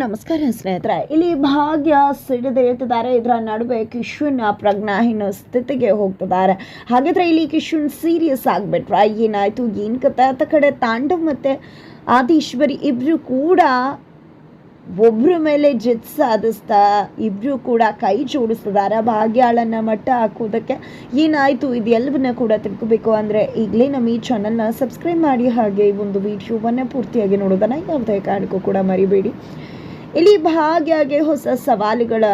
ನಮಸ್ಕಾರ ಸ್ನೇಹಿತರೆ, ಇಲ್ಲಿ ಭಾಗ್ಯ ಸಿಡಿದೇಳ್ತಿದ್ದಾರೆ ಇದರ ನಡುವೆ ಕಿಶುನ್ ಪ್ರಜ್ಞಾಹೀನ ಸ್ಥಿತಿಗೆ ಹೋಗ್ತಿದ್ದಾರೆ. ಹಾಗಿದ್ರೆ ಇಲ್ಲಿ ಕಿಶುನ್ ಸೀರಿಯಸ್ ಆಗ್ಬಿಟ್ರ. ಏನಾಯ್ತು, ಏನ್ ಕತೆ? ಆತ ಕಡೆ ತಾಂಡವ್ ಮತ್ತೆ ಆದೀಶ್ವರಿ ಇಬ್ರು ಕೂಡ ಒಬ್ರ ಮೇಲೆ ಜಿತ್ ಸಾಧಿಸ್ತಾ ಇಬ್ರು ಕೂಡ ಕೈ ಜೋಡಿಸ್ತಿದ್ದಾರೆ. ಭಾಗ್ಯಾಳನ್ನ ಮಟ್ಟ ಹಾಕೋದಕ್ಕೆ ಏನಾಯ್ತು, ಇದೆಲ್ಲವನ್ನ ಕೂಡ ತಿಳ್ಕೋಬೇಕು. ಅಂದ್ರೆ ಈಗಲೇ ನಮ್ಮ ಈ ಚಾನಲ್ನ ಸಬ್ಸ್ಕ್ರೈಬ್ ಮಾಡಿ, ಹಾಗೆ ಈ ಒಂದು ವಿಡಿಯೋವನ್ನ ಪೂರ್ತಿಯಾಗಿ ನೋಡೋದನ್ನ ಯಾವುದೇ ಕಾರಣಕ್ಕೂ ಕೂಡ ಮರಿಬೇಡಿ. ಇಲ್ಲಿ ಭಾಗ್ಯಾಗೆ ಹೊಸ ಸವಾಲುಗಳ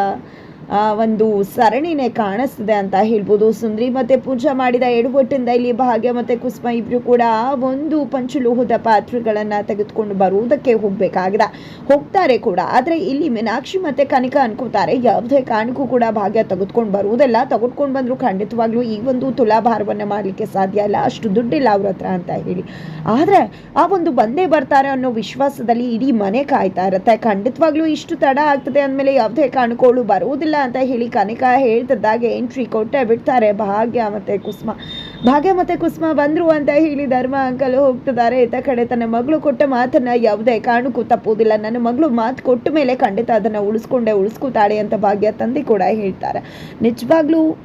ಒಂದು ಸರಣಿನೇ ಕಾಣಿಸ್ತಿದೆ ಅಂತ ಹೇಳ್ಬೋದು. ಸುಂದ್ರಿ ಮತ್ತೆ ಪೂಜಾ ಮಾಡಿದ ಎಡವಟ್ಟಿಂದ ಇಲ್ಲಿ ಭಾಗ್ಯ ಮತ್ತೆ ಕುಸುಮ ಇಬ್ರು ಕೂಡ ಒಂದು ಪಂಚಲೋಹದ ಪಾತ್ರೆಗಳನ್ನು ತೆಗೆದುಕೊಂಡು ಬರುವುದಕ್ಕೆ ಹೋಗಬೇಕಾಗಿದೆ. ಹೋಗ್ತಾರೆ ಕೂಡ. ಆದ್ರೆ ಇಲ್ಲಿ ಮೀನಾಕ್ಷಿ ಮತ್ತೆ ಕನಿಕಾ ಅನ್ಕೋತಾರೆ, ಯಾವುದೇ ಕಾರಣಕ್ಕೂ ಕೂಡ ಭಾಗ್ಯ ತೆಗೆದುಕೊಂಡು ಬರುವುದಲ್ಲ. ತೆಗೆದುಕೊಂಡು ಬಂದ್ರು ಖಂಡಿತವಾಗ್ಲೂ ಈ ಒಂದು ತುಲಾಭಾರವನ್ನು ಮಾಡಲಿಕ್ಕೆ ಸಾಧ್ಯ ಇಲ್ಲ. ಅಷ್ಟು ದುಡ್ಡಿಲ್ಲ ಅವ್ರ ಹತ್ರ ಅಂತ ಹೇಳಿ. ಆದ್ರೆ ಆ ಒಂದು ಬಂದೇ ಬರ್ತಾರೆ ಅನ್ನೋ ವಿಶ್ವಾಸದಲ್ಲಿ ಇಡೀ ಮನೆ ಕಾಯ್ತಾ ಇರುತ್ತೆ. ಖಂಡಿತವಾಗ್ಲೂ ಇಷ್ಟು ತಡ ಆಗ್ತದೆ ಅಂದಮೇಲೆ ಯಾವುದೇ ಕಾರಣಕ್ಕೂ ಅವಳು ಅಂತ ಹೇಳಿ ಕನಿಕಾ ಹೇಳ್ತಿದ್ದಾಗೆ ಎಂಟ್ರಿ ಕೊಟ್ಟೆ ಬಿಡ್ತಾರೆ. ಭಾಗ್ಯ ಮತ್ತೆ ಕುಸ್ಮ. ಭಾಗ್ಯ ಮತ್ತೆ ಕುಸ್ಮ ಬಂದ್ರು ಅಂತ ಹೇಳಿ ಧರ್ಮ ಅಂಕಲ್ ಹೋಗ್ತಿದ್ದಾರೆ. ಇತ್ತ ಕಡೆ ತನ್ನ ಮಗಳು ಕೊಟ್ಟ ಮಾತನ್ನ ಯಾವುದೇ ಕಾರಣಕ್ಕೂ ತಪ್ಪುವುದಿಲ್ಲ. ನನ್ನ ಮಗಳು ಮಾತು ಕೊಟ್ಟ ಮೇಲೆ ಖಂಡಿತ ಅದನ್ನ ಉಳಿಸ್ಕೊಂಡೆ, ಉಳಿಸ್ಕೊತಾಳೆ ಅಂತ ಭಾಗ್ಯ ತಂದೆ ಕೂಡ ಹೇಳ್ತಾರೆ. ನಿಜವಾಗ್ಲೂ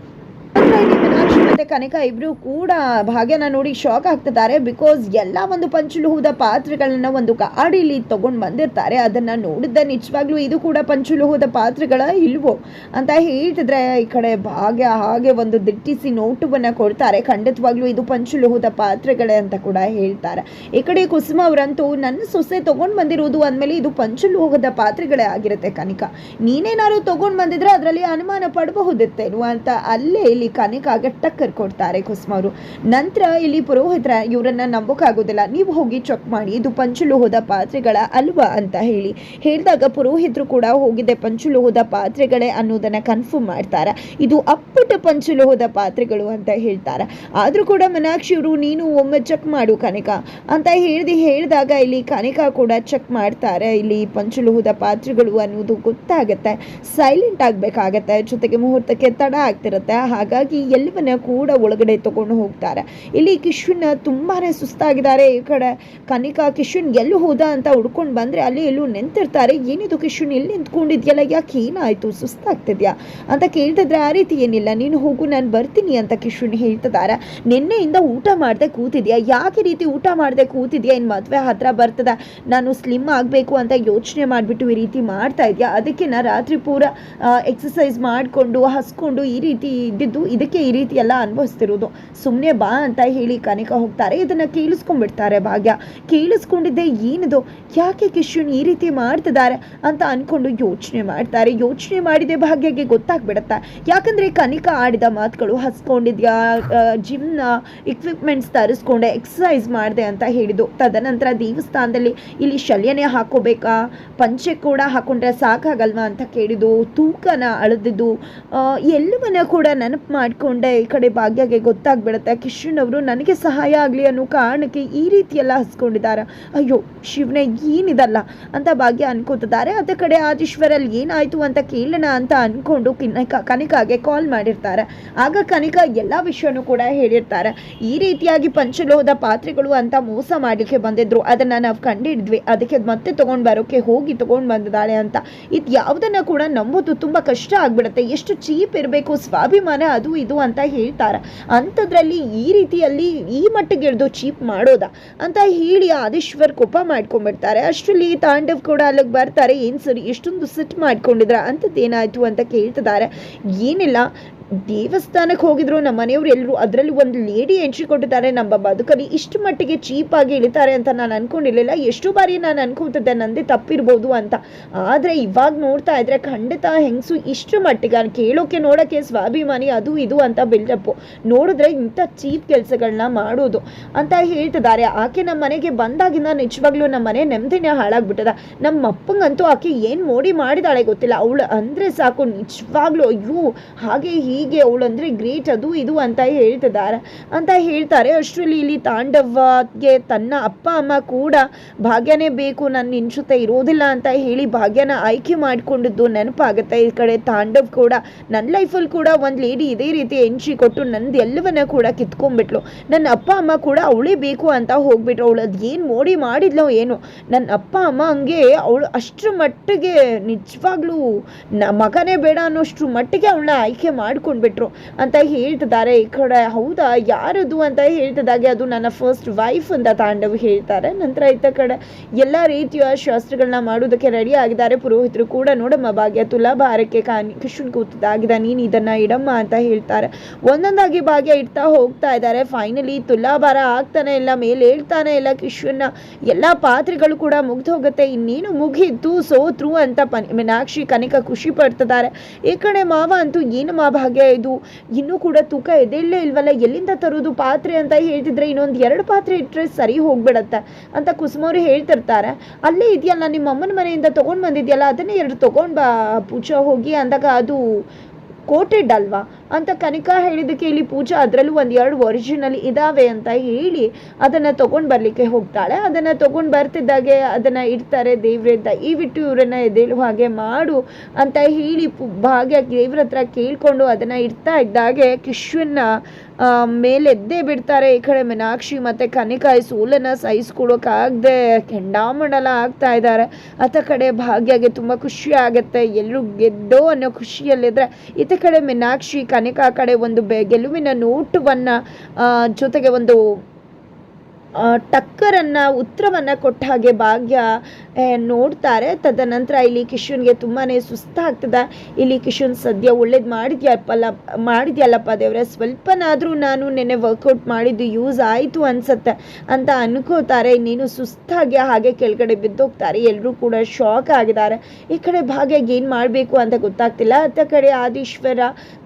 ಮತ್ತೆ ಕನಿಕಾ ಇಬ್ರು ಕೂಡ ಭಾಗ್ಯನ ನೋಡಿ ಶಾಕ್ ಆಗ್ತಿದ್ದಾರೆ. ಬಿಕಾಸ್ ಎಲ್ಲ ಒಂದು ಪಂಚಲೋಹದ ಪಾತ್ರೆಗಳನ್ನ ಒಂದು ಗಾಡಿಲಿ ತಗೊಂಡ್ ಬಂದಿರ್ತಾರೆ. ಅದನ್ನ ನೋಡಿದ ನಿಜವಾಗ್ಲೂ ಇದು ಕೂಡ ಪಂಚಲೋಹದ ಪಾತ್ರೆಗಳ ಇಲ್ವೋ ಅಂತ ಹೇಳ್ತಿದ್ರೆ ಈ ಕಡೆ ಭಾಗ್ಯ ಹಾಗೆ ಒಂದು ದಿಟ್ಟಿಸಿ ನೋಟವನ್ನ ಕೊಡ್ತಾರೆ. ಖಂಡಿತವಾಗ್ಲೂ ಇದು ಪಂಚಲೋಹದ ಪಾತ್ರೆಗಳೇ ಅಂತ ಕೂಡ ಹೇಳ್ತಾರೆ. ಈ ಕಡೆ ಕುಸುಮ ಅವರಂತೂ, ನನ್ನ ಸೊಸೆ ತಗೊಂಡ್ ಬಂದಿರೋದು ಅಂದ್ಮೇಲೆ ಇದು ಪಂಚಲೋಹದ ಪಾತ್ರೆಗಳೇ ಆಗಿರುತ್ತೆ ಕನಿಕಾ. ನೀನೇನಾದ್ರು ತಗೊಂಡ್ ಬಂದಿದ್ರೆ ಅದರಲ್ಲಿ ಅನುಮಾನ ಪಡಬಹುದಿತ್ತೇನು? ಅಂತ ಅಲ್ಲೇ ಇಲ್ಲಿ ಕನಿಕಾಗೆ ಟಕ್ಕರ್ ಕೊಡ್ತಾರೆ ಕುಸುಮ ಅವರು. ನಂತರ ಇಲ್ಲಿ ಪುರೋಹಿತರ ಇವರನ್ನ ನಂಬೋಕ್ಕಾಗೋದಿಲ್ಲ. ನೀವು ಹೋಗಿ ಚೆಕ್ ಮಾಡಿ, ಇದು ಪಂಚಲೋಹದ ಪಾತ್ರೆಗಳ ಅಲ್ವಾ ಅಂತ ಹೇಳಿ. ಹೇಳಿದಾಗ ಪುರೋಹಿತರು ಕೂಡ ಹೋಗಿದೆ, ಪಂಚಲೋಹದ ಪಾತ್ರೆಗಳೇ ಅನ್ನೋದನ್ನ ಕನ್ಫರ್ಮ್ ಮಾಡ್ತಾರೆ? ಇದು ಅಪ್ಪಟ ಪಂಚಲೋಹದ ಪಾತ್ರೆಗಳು ಅಂತ ಹೇಳ್ತಾರೆ? ಆದ್ರೂ ಕೂಡ ಮನಾಕ್ಷಿ ಅವರು, ನೀನು ಒಮ್ಮೆ ಚೆಕ್ ಮಾಡು ಕನಕ ಅಂತ ಹೇಳ್ದಿ, ಹೇಳಿದಾಗ ಇಲ್ಲಿ ಕನಕ ಕೂಡ ಚೆಕ್ ಮಾಡ್ತಾರೆ, ಇಲ್ಲಿ ಪಂಚಲೋಹದ ಪಾತ್ರೆಗಳು ಅನ್ನೋದು ಗೊತ್ತಾಗತ್ತೆ. ಸೈಲೆಂಟ್ ಆಗ್ಬೇಕಾಗತ್ತೆ, ಜೊತೆಗೆ ಮುಹೂರ್ತಕ್ಕೆ ತಡ ಆಗ್ತಿರುತ್ತೆ. ಹಾಗಾಗಿ ಎಲ್ಲವನ್ನ ಕೂಡ ಒಳಗಡೆ ತಗೊಂಡು ಹೋಗ್ತಾರೆ. ಇಲ್ಲಿ ಕಿಶುನ್ ತುಂಬಾ ಸುಸ್ತಾಗಿದ್ದಾರೆ. ಈ ಕಡೆ ಕನಿಕಾ ಕಿಶುನ್ ಎಲ್ಲಿ ಹೋದ ಅಂತ ಹುಡ್ಕೊಂಡು ಬಂದರೆ ಅಲ್ಲಿ ಎಲ್ಲೂ ನಿಂತಿರ್ತಾರೆ. ಏನಿದು ಕಿಶುನ್, ಎಲ್ಲಿ ನಿಂತ್ಕೊಂಡಿದ್ಯಲ್ಲ? ಯಾಕೆ ಏನಾಯಿತು? ಸುಸ್ತಾಗ್ತಿದ್ಯಾ? ಅಂತ ಕೇಳ್ತಿದ್ರೆ ಆ ರೀತಿ ಏನಿಲ್ಲ. ನೀನು ಹೋಗು, ನಾನು ಬರ್ತೀನಿ ಅಂತ ಕಿಶುನ್ ಹೇಳ್ತಿದ್ದಾರೆ. ನಿನ್ನೆಯಿಂದ ಊಟ ಮಾಡದೆ ಕೂತಿದ್ಯಾ? ಯಾಕೆ ರೀತಿ ಊಟ ಮಾಡದೆ ಕೂತಿದ್ಯಾ? ಇನ್ನು ಮದುವೆ ಹತ್ರ ಬರ್ತದ? ನಾನು ಸ್ಲಿಮ್ ಆಗಬೇಕು ಅಂತ ಯೋಚನೆ ಮಾಡಿಬಿಟ್ಟು ಈ ರೀತಿ ಮಾಡ್ತಾ ಇದೆಯಾ? ಅದಕ್ಕೆ ನಾ ರಾತ್ರಿ ಪೂರ ಎಕ್ಸಸೈಸ್ ಮಾಡಿಕೊಂಡು, ಹಸ್ಕೊಂಡು ಈ ರೀತಿ ಇದ್ದಿದ್ದು, ಇದಕ್ಕೆ ಈ ರೀತಿ ಎಲ್ಲ ಅನುಭವಿಸ್ತಿರೋದು ಸುಮ್ಮನೆ ಬಾ ಅಂತ ಹೇಳಿ ಕನಿಕ ಹೋಗ್ತಾರೆ. ಇದನ್ನ ಕೇಳಿಸ್ಕೊಂಡ್ಬಿಡ್ತಾರೆ ಭಾಗ್ಯ. ಕೇಳಿಸ್ಕೊಂಡಿದ್ದೆ ಏನಿದು? ಯಾಕೆ ಕಿಶನ್ ಈ ರೀತಿ ಮಾಡ್ತಿದ್ದಾರೆ ಅಂತ ಅನ್ಕೊಂಡು ಯೋಚನೆ ಮಾಡ್ತಾರೆ. ಯೋಚನೆ ಮಾಡಿದೆ ಭಾಗ್ಯಗೆ ಗೊತ್ತಾಗ್ಬಿಡತ್ತೆ. ಯಾಕಂದ್ರೆ ಕನಿಕಾ ಆಡಿದ ಮಾತುಗಳು ಹಸ್ಕೊಂಡಿದ್ಯಾ ಜಿಮ್ನ ಇಕ್ವಿಪ್ಮೆಂಟ್ಸ್ ತರಿಸ್ಕೊಂಡೆ ಎಕ್ಸಸೈಸ್ ಮಾಡಿದೆ ಅಂತ ಹೇಳಿದ್ದು. ತದನಂತರ ದೇವಸ್ಥಾನದಲ್ಲಿ ಇಲ್ಲಿ ಶಲ್ಯನೇ ಹಾಕೋಬೇಕಾ? ಪಂಚೆ ಕೂಡ ಹಾಕೊಂಡ್ರೆ ಸಾಕಾಗಲ್ವಾ ಅಂತ ಕೇಳಿದ್ದು. ತೂಕನ ಅಳೆದಿದ್ದು. ಎಲ್ಲವನ್ನ ಕೂಡ ನೆನಪು ಮಾಡಿಕೊಂಡೆ ಈ ಕಡೆ ಭಾಗ್ಯಗೆ ಗೊತ್ತಾಗ್ಬಿಡುತ್ತೆ. ಕಿಶನ್ ಅವರು, ನನಗೆ ಸಹಾಯ ಆಗಲಿ ಅನ್ನೋ ಕಾರಣಕ್ಕೆ ಈ ರೀತಿ ಎಲ್ಲ ಹಸ್ಕೊಂಡಿದ್ದಾರೆ. ಅಯ್ಯೋ, ಶಿವನೇ, ಏನಿದಲ್ಲ? ಅಂತ ಭಾಗ್ಯ ಅನ್ಕೋತಿದ್ದಾರೆ. ಅದೇ ಕಡೆ ಆದೀಶ್ವರಲ್ಲಿ ಏನಾಯ್ತು ಅಂತ ಕೇಳೋಣ ಅಂತ ಅನ್ಕೊಂಡು ಕಿನಕ ಕನಿಕಾಗೆ ಕಾಲ್ ಮಾಡಿರ್ತಾರೆ. ಆಗ ಕನಿಕಾ ಎಲ್ಲ ವಿಷಯನೂ ಕೂಡ ಹೇಳಿರ್ತಾರೆ. ಈ ರೀತಿಯಾಗಿ ಪಂಚಲೋಹದ ಪಾತ್ರೆಗಳು ಅಂತ ಮೋಸ ಮಾಡಲಿಕ್ಕೆ ಬಂದಿದ್ರು. ಅದನ್ನ ನಾವು ಕಂಡಿಡಿದ್ವಿ ಅದಕ್ಕೆ ಮತ್ತೆ ತಗೊಂಡ್ ಬರೋಕೆ ಹೋಗಿ ತಗೊಂಡ್ ಬಂದಿದ್ದಾಳೆ ಅಂತ. ಇದು ಯಾವುದನ್ನು ಕೂಡ ನಂಬೋದು ತುಂಬಾ ಕಷ್ಟ ಆಗ್ಬಿಡುತ್ತೆ. ಎಷ್ಟು ಚೀಪ್ ಇರಬೇಕು, ಸ್ವಾಭಿಮಾನ ಅದು ಇದು ಅಂತ ಹೇಳ್ತಾರೆ. ಅಂಥದ್ರಲ್ಲಿ ಈ ರೀತಿಯಲ್ಲಿ ಈ ಮಟ್ಟಿಗೆ ಹಿಡಿದು ಚೀಪ್ ಮಾಡೋದ? ಅಂತ ಹೇಳಿ ಆದೀಶ್ವರ್ ಕೋಪ ಮಾಡ್ಕೊಂಡ್ಬಿಡ್ತಾರೆ. ಅಷ್ಟರಲ್ಲಿ ತಾಂಡವ್ ಕೂಡ ಅಲ್ಲಿಗೆ ಬರ್ತಾರೆ. ಏನು ಸರಿ ಎಷ್ಟೊಂದು ಸಿಟ್ ಮಾಡ್ಕೊಂಡಿದ್ರ? ಅಂಥದ್ದೇನಾಯ್ತು ಅಂತ ಕೇಳ್ತಿದ್ದಾರೆ. ಏನಿಲ್ಲ ದೇವಸ್ಥಾನಕ್ಕೆ ಹೋಗಿದ್ರು, ನಮ್ಮ ಮನೆಯವರು ಎಲ್ಲರೂ ಅದರಲ್ಲಿ ಒಂದು ಲೇಡಿ ಎಂಟ್ರಿ ಕೊಟ್ಟಿದ್ದಾರೆ ನಮ್ಮ ಬದುಕಲ್ಲಿ. ಇಷ್ಟು ಮಟ್ಟಿಗೆ ಚೀಪ್ ಆಗಿ ಇಳಿತಾರೆ ಅಂತ ನಾನು ಅನ್ಕೊಂಡಿರ್ಲಿಲ್ಲ. ಎಷ್ಟು ಬಾರಿ ನಾನು ಅನ್ಕೊತಿದ್ದೆ ನಂದೇ ತಪ್ಪಿರ್ಬೋದು ಅಂತ. ಆದರೆ ಇವಾಗ ನೋಡ್ತಾ ಇದ್ರೆ ಖಂಡಿತ ಹೆಂಗಸು ಇಷ್ಟು ಮಟ್ಟಿಗೆ ಕೇಳೋಕೆ ನೋಡೋಕೆ ಸ್ವಾಭಿಮಾನಿ ಅದು ಇದು ಅಂತ ಬಿಲ್ಡಪ್ಪು ನೋಡಿದ್ರೆ ಇಂಥ ಚೀಪ್ ಕೆಲಸಗಳನ್ನ ಮಾಡೋದು ಅಂತ ಹೇಳ್ತಿದ್ದಾರೆ. ಆಕೆ ನಮ್ಮ ಮನೆಗೆ ಬಂದಾಗಿಂದ ನಿಜವಾಗ್ಲೂ ನಮ್ಮ ಮನೆ ನೆಮ್ಮದಿನೇ ಹಾಳಾಗ್ಬಿಟ್ಟದ. ನಮ್ಮ ಅಪ್ಪಂಗಂತೂ ಆಕೆ ಏನು ಮೋಡಿ ಮಾಡಿದಾಳೆ ಗೊತ್ತಿಲ್ಲ. ಅವಳು ಅಂದರೆ ಸಾಕು, ನಿಜವಾಗ್ಲೂ ಅಯ್ಯೋ, ಹಾಗೆ ಹೀಗೆ ಅವಳು ಅಂದರೆ ಗ್ರೇಟ್, ಅದು ಇದು ಅಂತ ಹೇಳ್ತಿದ್ದಾರೆ. ಅಂತ ಹೇಳ್ತಾರೆ ಅಷ್ಟರಲ್ಲಿ ಇಲ್ಲಿ ತಾಂಡವಗೆ ತನ್ನ ಅಪ್ಪ, ಅಮ್ಮ ಕೂಡ ಭಾಗ್ಯನೇ ಬೇಕು ನನ್ನ ಜೊತೆ ಇರೋದಿಲ್ಲ ಅಂತ ಹೇಳಿ ಭಾಗ್ಯನ ಆಯ್ಕೆ ಮಾಡಿಕೊಂಡಿದ್ದು ನೆನಪಾಗುತ್ತೆ. ಈ ಕಡೆ ತಾಂಡವ್ ಕೂಡ ನನ್ನ ಲೈಫಲ್ಲಿ ಕೂಡ ಒಂದು ಲೇಡಿ ಇದೇ ರೀತಿ ಎಂಟ್ರಿ ಕೊಟ್ಟು ನಂದು ಎಲ್ಲವನ್ನ ಕೂಡ ಕಿತ್ಕೊಂಡ್ಬಿಟ್ಲು. ನನ್ನ ಅಪ್ಪ, ಅಮ್ಮ ಕೂಡ ಅವಳೇ ಬೇಕು ಅಂತ ಹೋಗ್ಬಿಟ್ರು. ಅವಳು ಅದು ಏನು ಮೋಡಿ ಮಾಡಿದ್ಲೋ ಏನು. ನನ್ನ ಅಪ್ಪ, ಅಮ್ಮ ಹಂಗೆ ಅವಳು ಅಷ್ಟರ ಮಟ್ಟಿಗೆ ನಿಜವಾಗ್ಲೂ ಮಗನೇ ಬೇಡ ಅನ್ನೋಷ್ಟ್ರ ಮಟ್ಟಿಗೆ ಅವಳನ್ನ ಆಯ್ಕೆ ಮಾಡ್ಕೊಂಡ್ಬಿಟ್ರು ಅಂತ ಹೇಳ್ತಿದ್ದಾರೆ. ಈ ಕಡೆ ಹೌದಾ? ಯಾರದು ಅಂತ ಹೇಳ್ತಿದ್ದಾಗೆ ಅದು ನನ್ನ ಫಸ್ಟ್ ವೈಫ್ ಅಂತ ತಾಂಡವ್ ಹೇಳ್ತಾರೆ. ನಂತರ ಇತ್ತ ಕಡೆ ಎಲ್ಲ ರೀತಿಯ ಶಾಸ್ತ್ರಗಳನ್ನ ಮಾಡೋದಕ್ಕೆ ರೆಡಿ ಆಗಿದ್ದಾರೆ. ಪುರೋಹಿತರು ಕೂಡ ನೋಡಮ್ಮ, ಭಾಗ್ಯ ತುಲಾಭಾರಕ್ಕೆ ಕಾನಿ, ಕೃಷ್ಣನ್ ಕೂತಿದ್ದಾಗಿದೆ. ನೀನು ಇದನ್ನ ಇಡಮ್ಮ ಅಂತ ಹೇಳ್ತಾರೆ. ಒಂದೊಂದಾಗಿ ಭಾಗ್ಯ ಇಡ್ತಾ ಹೋಗ್ತಾ ಇದ್ದಾರೆ. ಫೈನಲಿ ತುಲಾಭಾರ ಆಗ್ತಾನೆ ಇಲ್ಲ, ಮೇಲೆ ಹೇಳ್ತಾನೆ ಇಲ್ಲ ಕೃಷ್ಣನ ಎಲ್ಲ ಪಾತ್ರೆಗಳು ಕೂಡ ಮುಗ್ದು ಹೋಗುತ್ತೆ. ಇನ್ನೇನು ಮುಗಿದು ಸೋತ್ರು ಅಂತ ಪನ್, ಮೀನಾಕ್ಷಿ ಕನಿಕ ಖುಷಿ ಪಡ್ತಿದ್ದಾರೆ. ಈ ಕಡೆ ಮಾವ ಅಂತೂ ಏನು ಮಾ ಭಾಗ್ಯ ಇದು ಇನ್ನೂ ಕೂಡ ತೂಕ ಎದೆಯಲ್ಲೇ ಇಲ್ವಲ್ಲ, ಎಲ್ಲಿಂದ ತರೋದು ಪಾತ್ರೆ ಅಂತ ಹೇಳ್ತಿದ್ರೆ ಇನ್ನೊಂದು ಎರಡು ಪಾತ್ರೆ ಇಟ್ಟರೆ ಸರಿ ಹೋಗ್ಬಿಡತ್ತೆ ಅಂತ ಕುಸುಮವ್ರು ಹೇಳ್ತಿರ್ತಾರೆ. ಅಲ್ಲೇ ಇದೆಯಲ್ಲ, ನಿಮ್ಮ ಅಮ್ಮನ ಮನೆಯಿಂದ ತೊಗೊಂಡು ಬಂದಿದೆಯಲ್ಲ, ಅದನ್ನೇ ಎರಡು ತೊಗೊಂಡು ಬಾ ಪೂಜಾ ಹೋಗಿ ಅಂದಾಗ ಅದು ಕೋಟೆಡ್ ಅಲ್ವಾ ಅಂತ ಕನಿಕಾ ಹೇಳಿದಕ್ಕೆ ಇಲ್ಲಿ ಪೂಜಾ ಅದರಲ್ಲೂ ಒಂದು ಎರಡು ಒರಿಜಿನಲ್ ಇದಾವೆ ಅಂತ ಹೇಳಿ ಅದನ್ನು ತೊಗೊಂಡು ಬರಲಿಕ್ಕೆ ಹೋಗ್ತಾಳೆ. ಅದನ್ನು ತೊಗೊಂಡು ಬರ್ತಿದ್ದಾಗೆ ಅದನ್ನು ಇಡ್ತಾರೆ. ಈ ಬಿಟ್ಟು ಇವರನ್ನ ಎದೇಳು ಹಾಗೆ ಮಾಡು ಅಂತ ಹೇಳಿ ಭಾಗ್ಯ ದೇವ್ರ ಹತ್ರ ಕೇಳ್ಕೊಂಡು ಅದನ್ನು ಇಡ್ತಾ ಇದ್ದಾಗೆ ಕಿಶ್ವನ್ನ ಮೇಲೆದ್ದೇ ಬಿಡ್ತಾರೆ. ಈ ಕಡೆ ಮೀನಾಕ್ಷಿ ಮತ್ತು ಕನಿಕಾ ಈ ಸೋಲನ್ನು ಕೆಂಡಾಮಂಡಲ ಆಗ್ತಾ ಇದ್ದಾರೆ. ಅತ್ತ ಕಡೆ ಭಾಗ್ಯಗೆ ತುಂಬ ಖುಷಿ ಆಗುತ್ತೆ. ಎಲ್ಲರೂ ಗೆದ್ದೋ ಅನ್ನೋ ಖುಷಿಯಲ್ಲಿದ್ದರೆ ಇತ್ತ ಕಡೆ ಮೀನಾಕ್ಷಿ ಕನಿಕಾ ಕಡೆ ಒಂದು ಬೆ ಗೆಲುವಿನ ನೋಟವನ್ನು ಜೊತೆಗೆ ಒಂದು ಟಕ್ಕರನ್ನ, ಉತ್ತರವನ್ನ ಕೊಟ್ಟ ಹಾಗೆ ಭಾಗ್ಯ ನೋಡ್ತಾರೆ. ತದನಂತರ ಇಲ್ಲಿ ಕಿಶನ್ಗೆ ತುಂಬಾನೇ ಸುಸ್ತಾಗ್ತದೆ. ಇಲ್ಲಿ ಕಿಶುನ್ ಸದ್ಯ ಒಳ್ಳೇದು ಮಾಡಿದ್ಯಪ್ಪಲ್ಲ ಮಾಡಿದ್ಯಲ್ಲಪ್ಪ ದೇವರೇ? ಸ್ವಲ್ಪನಾದರೂ ನಾನು ನೆನ್ನೆ ವರ್ಕೌಟ್ ಮಾಡಿದ್ದು ಯೂಸ್ ಆಯಿತು ಅನ್ಸತ್ತೆ ಅಂತ ಅನ್ಕೋತಾರೆ. ಇನ್ನೇನು ಸುಸ್ತಾಗಿ ಹಾಗೆ ಕೆಳಗಡೆ ಬಿದ್ದೋಗ್ತಾರೆ. ಎಲ್ಲರೂ ಕೂಡ ಶಾಕ್ ಆಗಿದ್ದಾರೆ. ಈ ಕಡೆ ಭಾಗ್ಯಗೆ ಏನು ಮಾಡಬೇಕು ಅಂತ ಗೊತ್ತಾಗ್ತಿಲ್ಲ. ಅತ್ತ ಕಡೆ ಆದೀಶ್ವರ,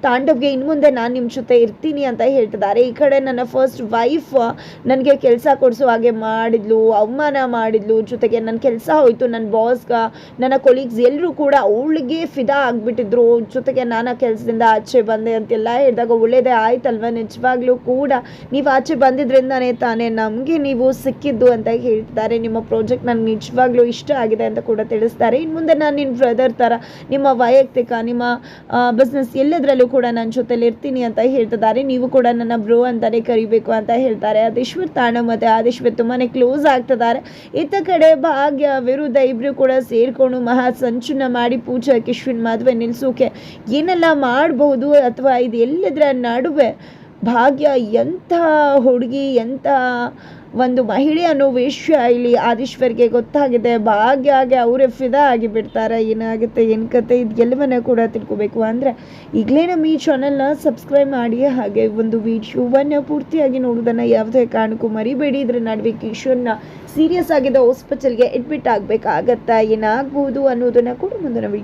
ತಾಂಡವ್ಗೆ ಇನ್ನು ಮುಂದೆ ನಾನು ನಿಮ್ಮ ಜೊತೆ ಇರ್ತೀನಿ ಅಂತ ಹೇಳ್ತಿದ್ದಾರೆ. ಈ ಕಡೆ ನನ್ನ ಫಸ್ಟ್ ವೈಫ್ ನನಗೆ ಕೆಲಸ ಕೊಡಿಸೋ ಹಾಗೆ ಮಾಡಿದ್ಲು, ಅವಮಾನ ಮಾಡಿದ್ಲು, ಜೊತೆಗೆ ನನ್ನ ಕೆಲಸ ಹೋಯ್ತು ನನ್ನ ಬಾಸ್ಗ ನನ್ನ ಕೊಲೀಗ್ಸ್ ಎಲ್ಲರೂ ಕೂಡ ಅವಳಿಗೆ ಫಿದಾ ಆಗಿಬಿಟ್ಟಿದ್ರು. ಜೊತೆಗೆ ನಾನು ಆ ಕೆಲಸದಿಂದ ಆಚೆ ಬಂದೆ ಅಂತೆಲ್ಲ ಹೇಳಿದಾಗ ಒಳ್ಳೇದೇ ಆಯ್ತಲ್ವ? ನಿಜವಾಗ್ಲೂ ಕೂಡ ನೀವು ಆಚೆ ಬಂದಿದ್ರಿಂದಾನೇ ತಾನೇ ನಮಗೆ ನೀವು ಸಿಕ್ಕಿದ್ದು ಅಂತ ಹೇಳ್ತಾರೆ ನಿಮ್ಮ ಪ್ರಾಜೆಕ್ಟ್ ನನಗೆ ನಿಜವಾಗ್ಲೂ ಇಷ್ಟ ಆಗಿದೆ ಅಂತ ಕೂಡ ತಿಳಿಸ್ತಾರೆ. ಇನ್ನು ಮುಂದೆ ನಾನು ನಿನ್ನ ಬ್ರದರ್ ಥರ ನಿಮ್ಮ ವೈಯಕ್ತಿಕ, ನಿಮ್ಮ ಬಿಸ್ನೆಸ್ ಎಲ್ಲದರಲ್ಲೂ ಕೂಡ ನನ್ನ ಜೊತೆಲಿ ಇರ್ತೀನಿ ಅಂತ ಹೇಳ್ತಿದ್ದಾರೆ. ನೀವು ಕೂಡ ನನ್ನ ಬ್ರೋ ಅಂತಲೇ ಕರಿಬೇಕು ಅಂತ ಹೇಳ್ತಾರೆ. ಅದು ಈಶ್ವರ್ ತಾಣ ಮತ್ತು ಆದೇಶ್ವರ್ ತುಂಬಾ ಕ್ಲೋಸ್ ಆಗ್ತಿದ್ದಾರೆ. ಇತ್ತ ಕಡೆ ಭಾಗ್ಯ, ವಿರುದ್ಧ ಇಬ್ಬರು ಕೂಡ ಸೇರ್ಕೊಂಡು ಮಹಾ ಸಂಚುನ ಮಾಡಿ ಪೂಜಾ, ಕಿಶ್ವಿನ್, ಮದುವೆ ನಿಲ್ಸೋಕೆ ಏನೆಲ್ಲ ಮಾಡಬಹುದು ಅಥವಾ ಇದು ಎಲ್ಲದರ ನಡುವೆ? ಭಾಗ್ಯ ಎಂಥ ಹುಡುಗಿ, ಎಂಥ ಒಂದು ಮಹಿಳೆ ಅನ್ನೋ ವಿಷಯ ಇಲ್ಲಿ ಆದೀಶ್ವರ್ಗೆ ಗೊತ್ತಾಗಿದೆ. ಭಾಗ್ಯ ಆಗಿ ಅವರೇ ಫಿದಾ ಆಗಿ ಬಿಡ್ತಾರೆ ಏನಾಗುತ್ತೆ, ಏನು ಕತೆ? ಇದು ಎಲ್ಲವನ್ನ ಕೂಡ ತಿಳ್ಕೊಬೇಕು. ಅಂದರೆ ಈಗಲೇ ನಮ್ಮ ಈ ಚಾನಲ್ನ ಸಬ್ಸ್ಕ್ರೈಬ್ ಮಾಡಿ, ಹಾಗೆ ಒಂದು ವಿಡಿಯೋವನ್ನು ಪೂರ್ತಿಯಾಗಿ ನೋಡೋದನ್ನು ಯಾವುದೇ ಕಾರಣಕ್ಕೂ ಮರಿಬೇಡಿ. ಇದ್ರ ನಡುವೆ ಕಿಶೋರ್ನ ಸೀರಿಯಸ್ ಆಗಿದ್ದ ಹಾಸ್ಪಿಟಲ್ಗೆ ಅಡ್ಮಿಟ್ ಆಗಬೇಕಾಗತ್ತಾ? ಏನಾಗ್ಬೋದು ಅನ್ನೋದನ್ನು ಕೂಡ ಮುಂದಿನ ವಿಡಿಯೋ